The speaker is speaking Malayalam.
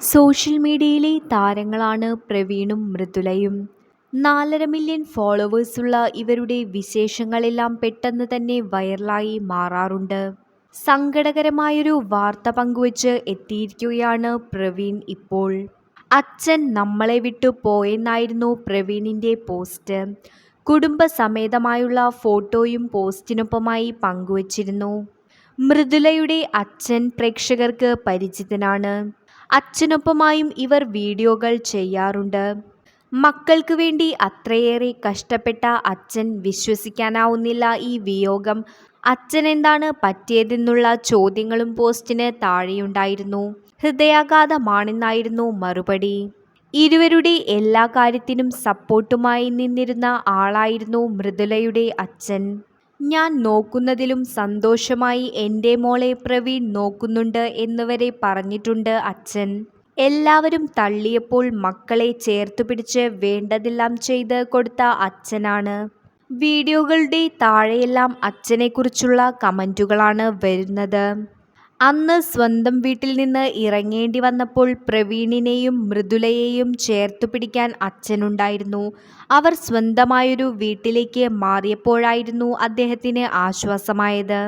സോഷ്യൽ മീഡിയയിലെ താരങ്ങളാണ് പ്രവീണും മൃദുലയും. നാലര മില്യൺ ഫോളോവേഴ്സുള്ള ഇവരുടെ വിശേഷങ്ങളെല്ലാം പെട്ടെന്ന് തന്നെ വൈറലായി മാറാറുണ്ട്. സങ്കടകരമായൊരു വാർത്ത പങ്കുവച്ച് എത്തിയിരിക്കുകയാണ് പ്രവീൺ ഇപ്പോൾ. അച്ഛൻ നമ്മളെ വിട്ടു പോയെന്നായിരുന്നു പ്രവീണിന്റെ പോസ്റ്റ്. കുടുംബസമേതമായുള്ള ഫോട്ടോയും പോസ്റ്റിനൊപ്പമായി പങ്കുവച്ചിരുന്നു. മൃദുലയുടെ അച്ഛൻ പ്രേക്ഷകർക്ക് പരിചിതനാണ്. അച്ഛനൊപ്പമായും ഇവർ വീഡിയോകൾ ചെയ്യാറുണ്ട്. മക്കൾക്ക് വേണ്ടി അത്രയേറെ കഷ്ടപ്പെട്ട അച്ഛൻ വിശ്വസിക്കാനാവുന്നില്ല ഈ വിയോഗം അച്ഛനെന്താണ് പറ്റിയതെന്നുള്ള ചോദ്യങ്ങളും പോസ്റ്റിന് താഴെയുണ്ടായിരുന്നു. ഹൃദയാഘാതമാണെന്നായിരുന്നു മറുപടി. ഇരുവരുടെ എല്ലാ കാര്യത്തിനും സപ്പോർട്ടുമായി നിന്നിരുന്ന ആളായിരുന്നു മൃദുലയുടെ അച്ഛൻ. ഞാൻ നോക്കുന്നതിലും സന്തോഷമായി എന്റെ മോളെ പ്രവീൺ നോക്കുന്നുണ്ട് എന്നുവരെ പറഞ്ഞിട്ടുണ്ട് അച്ഛൻ. എല്ലാവരും തള്ളിയപ്പോൾ മക്കളെ ചേർത്തുപിടിച്ച് വേണ്ടതെല്ലാം ചെയ്ത് കൊടുത്ത അച്ഛനാണ്. വീഡിയോകളുടെ താഴെയെല്ലാം അച്ഛനെക്കുറിച്ചുള്ള കമന്റുകളാണ് വരുന്നത്. അന്ന് സ്വന്തം വീട്ടിൽ നിന്ന് ഇറങ്ങേണ്ടി വന്നപ്പോൾ പ്രവീണിനെയും മൃദുലയെയും ചേർത്തുപിടിക്കാൻ അച്ഛനുണ്ടായിരുന്നു. അവർ സ്വന്തമായൊരു വീട്ടിലേക്ക് മാറിയപ്പോഴായിരുന്നു അദ്ദേഹത്തിന് ആശ്വാസമായത്.